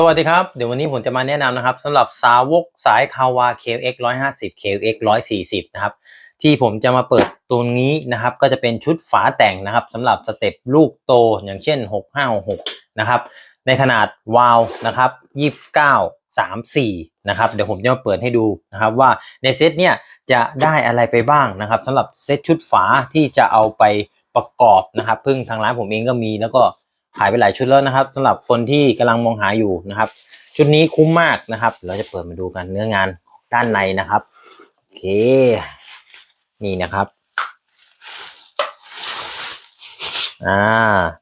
สวัสดีครับ เดี๋ยววันนี้ผมจะมาแนะนำนะครับสำหรับสาวกสายคาวา KX 150 KX 140นะครับที่ผมจะมาเปิดตัวนี้นะครับ ก็จะเป็นชุดฝาแต่งนะครับสำหรับสเต็ปลูกโตอย่างเช่น 6566นะครับในขนาดวาลวนะครับ29 34นะครับเดี๋ยวผมจะมาเปิดให้ดูนะครับว่าในเซตเนี่ยจะได้อะไรไปบ้างนะครับสำหรับเซตชุดฝาที่จะเอาไปประกอบนะครับ พึ่งทางร้านผมเองก็มีแล้วก็ ขายไปหลายชุดแล้วนะครับสำหรับคนที่กำลังมองหาอยู่นะครับ ชุดนี้คุ้มมากนะครับ เราจะเปิดมาดูกันเนื้องานด้านในนะครับโอเค นี่นะครับ อ่า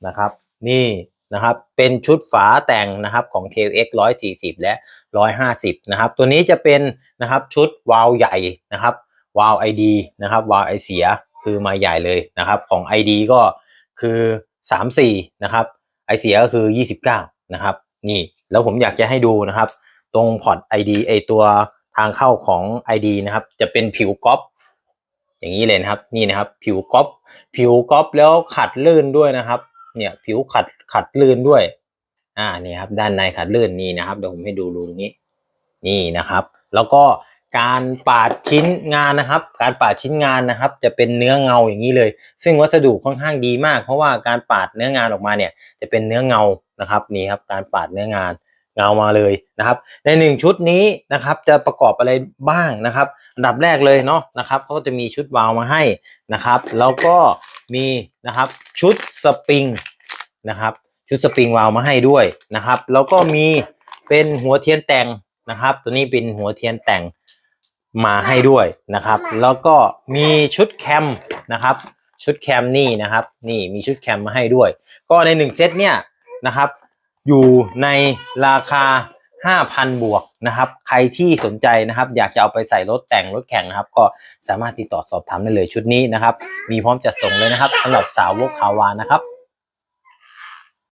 นะครับ นี่นะครับ เป็นชุดฝาแต่งนะครับของ KX 140 และ 150 นะครับ ตัวนี้จะเป็นนะครับชุดวาล์วใหญ่นะครับวาล์ว ID นะครับวาล์วไอเสียคือมาใหญ่เลยนะครับ ของ ID ก็คือ 34 นะครับ ไอเสียก็คือ 29 นะครับ นี่แล้วผมอยากจะให้ดูนะครับ ตรงพอร์ต ID ไอตัวทางเข้าของ ID นะครับ จะเป็นผิวก๊อปอย่างนี้เลยนะครับ นี่นะครับ ผิวก๊อปผิวก๊อปแล้วขัดลื่นด้วยนะครับ เนี่ยผิวขัดขัดลื่นด้วย อ่านี่ครับ ด้านในขัดลื่นนี่นะครับเดี๋ยวผมให้ดูรูนี้ นี่นะครับ แล้วก็ การปาดชิ้นงานนะครับ การปาดชิ้นงานนะครับ จะเป็นเนื้อเงาอย่างนี้เลย ซึ่งวัสดุค่อนข้างดีมาก เพราะว่าการปาดเนื้องานออกมาเนี่ย จะเป็นเนื้อเงานะครับนี่ครับ การปาดเนื้องานเงามาเลยนะครับ ในหนึ่งชุดนี้นะครับจะประกอบอะไรบ้างนะครับอันดับแรกเลยเนาะนะครับเขาก็จะมีชุดวาล์วมาให้นะครับ แล้วก็มีนะครับชุดสปริงนะครับ ชุดสปริงวาล์วมาให้ด้วยนะครับ แล้วก็มีเป็นหัวเทียนแต่งนะครับ ตัวนี้เป็นหัวเทียนแต่ง มาให้ด้วยนะครับ แล้วก็มีชุดแคมนะครับ ชุดแคมนี่นะครับ นี่มีชุดแคมมาให้ด้วย ก็ในหนึ่งเซตเนี่ยนะครับ อยู่ในราคา 5,000 บวกนะครับ ใครที่สนใจนะครับ อยากจะเอาไปใส่รถแต่งรถแข่งนะครับ ก็สามารถติดต่อสอบถามได้เลยชุดนี้นะครับ มีพร้อมจัดส่งเลยนะครับสำหรับสาวกคาวานะครับ